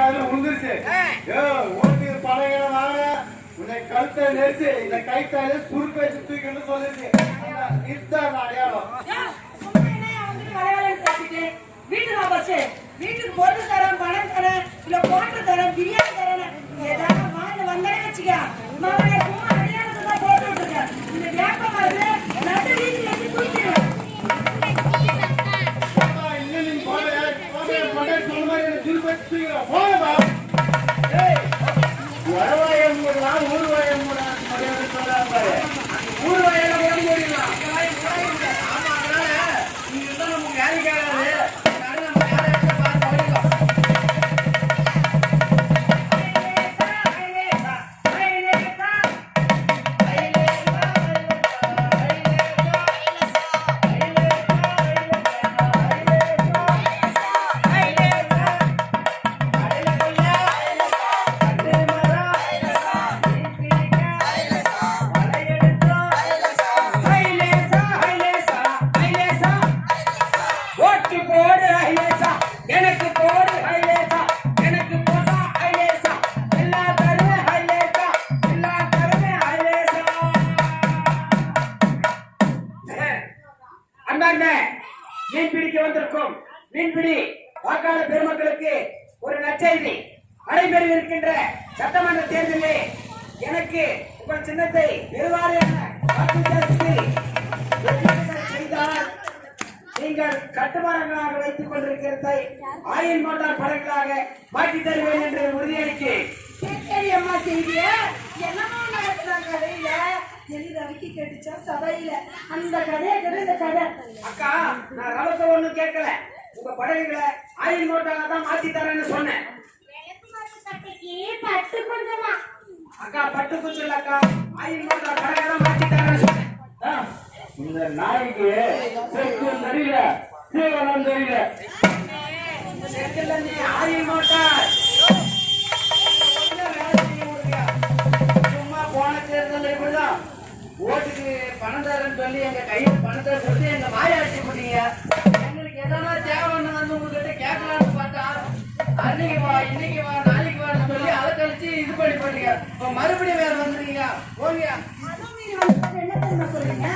காதுல உழுந்துருச்சு பணம் வாங்க உன்னை கழுத்தை நெரிச்சு இந்த கைத்தால சுருக்கு வச்சு தூக்கிட்டு சொல்லிருச்சு. இதுதான் அடையாளம். வீட்டுக்கு first. வீட்டுக்கு பொருள் தரேன் பணம் தரேன் இல்ல போட்டு தரேன் பிரியாணி தரேன். ஏதாவது வாங்க வந்தே வச்சுக்க. மகனே சும்மா அடையாளத்தை தான் போட்டு விட்டுருக்க இந்த வேப்ப மருந்து தூக்கிடுவா. ஏய், மீன் வந்திருக்கும். மீன்பிடி வாக்காளர் பெருமக்களுக்கு ஒரு நற்செய்தி. நடைபெற இருக்கின்ற சட்டமன்ற தேர்தலில் எனக்கு உங்கள் சின்னத்தை வெறுவாறு செய்தால் நீங்கள் கட்டுமானங்களாக வைத்துக் கொண்டிருக்கிறதை ஆயில் மோட்டார் படங்களாக மாற்றி தருவேன் என்று உறுதியளிக்கிறேன். அம்மா என்னமோ எலி ரவிக்கு கேட்டுச்சா? சபையில. அந்த கதையை கேட்டு இந்த கதை அக்கா நான் ரவத்தை ஒண்ணும் கேட்கல. உங்க படகுகளை ஆயில் மோட்டாரா தான் மாத்தி தரேன்னு சொன்னேன். பட்டு கொஞ்சமா அக்கா பட்டு குச்சில் அக்கா. ஆயில் மோட்டார் படகை தான் மாத்தி தரேன்னு சொன்னேன். ஆ, இந்த நாய்க்கு செக்கும் தெரியல. தீவனம் தெரியல. Oil motor. வந்து எங்க கையில பணத்தை கொடுத்து எங்க வாய அடிச்சு போட்டீங்க எங்களுக்கு எதனா தேவைன்னு வந்து உங்ககிட்ட கேட்கலாம்னு பார்த்தா அன்னைக்கு வா இன்னைக்கு வா நாளைக்கு வான்னு சொல்லி அதை கழிச்சு இது பண்ணி பண்ணீங்க இப்போ மறுபடியும் வேற வந்துருக்கீங்க ஓகே. வந்து என்ன தெரியுமா சொல்றீங்க?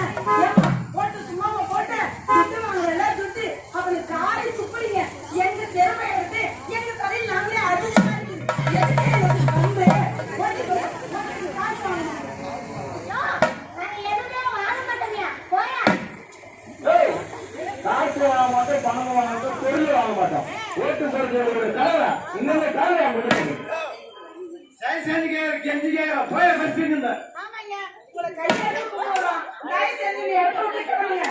காசு வாங்க ஆமாங்க உங்களை கையில எடுத்து போறோம். தயவு செஞ்சு எடுத்து விட்டுக்கோங்க